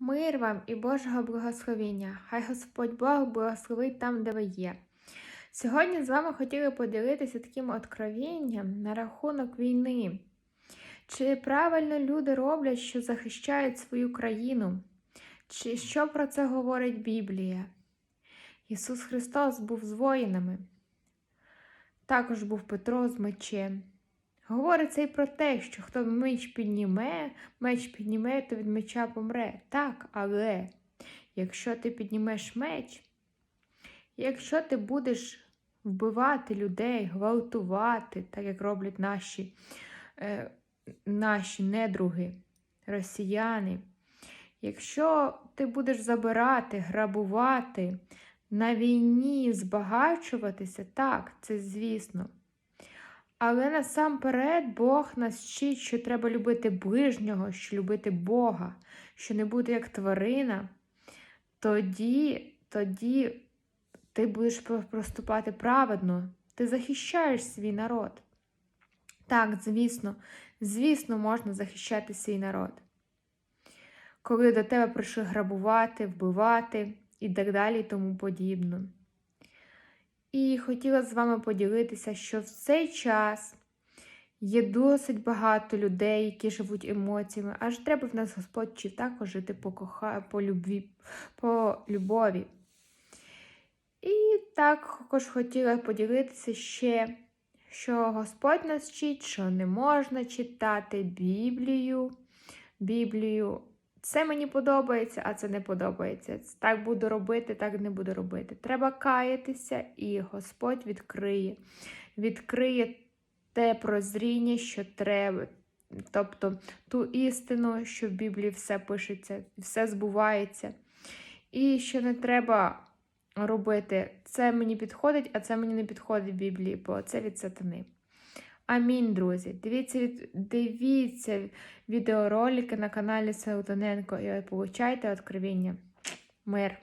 Мир вам і Божого благословення. Хай Господь Бог благословить там, де ви є. Сьогодні з вами хотіли поділитися таким откровенням на рахунок війни. Чи правильно люди роблять, що захищають свою країну? Чи що про це говорить Біблія? Ісус Христос був з воїнами. Також був Петро з мечем. Говориться і про те, що хто меч підніме, меч підніме, то від меча помре. Так, але якщо ти піднімеш меч, якщо ти будеш вбивати людей, гвалтувати, так як роблять наші, е, наші недруги, росіяни, якщо ти будеш забирати, грабувати, на війні збагачуватися, так, це звісно. Але насамперед Бог нас вчить, що треба любити ближнього, що любити Бога, що не бути як тварина, тоді, тоді ти будеш проступати праведно, ти захищаєш свій народ. Так, звісно, звісно, можна захищати свій народ. Коли до тебе прийшли грабувати, вбивати і так далі, і тому подібно. І хотіла з вами поділитися, що в цей час є досить багато людей, які живуть емоціями, аж треба в нас Господь вчив також жити по коха... по, любві... по любові. І також хотіла поділитися ще, що Господь нас вчить, що не можна читати Біблію. Біблію. Це мені подобається, а це не подобається. Так буду робити, так не буду робити. Треба каятися, і Господь відкриє. Відкриє те прозріння, що треба. Тобто ту істину, що в Біблії все пишеться, все збувається. І що не треба робити, це мені підходить, а це мені не підходить в Біблії, бо це від сатани. Амінь, друзі. Дивіться дивіться відеоролики на каналі Саутоненко і получайте откровіння. Мир.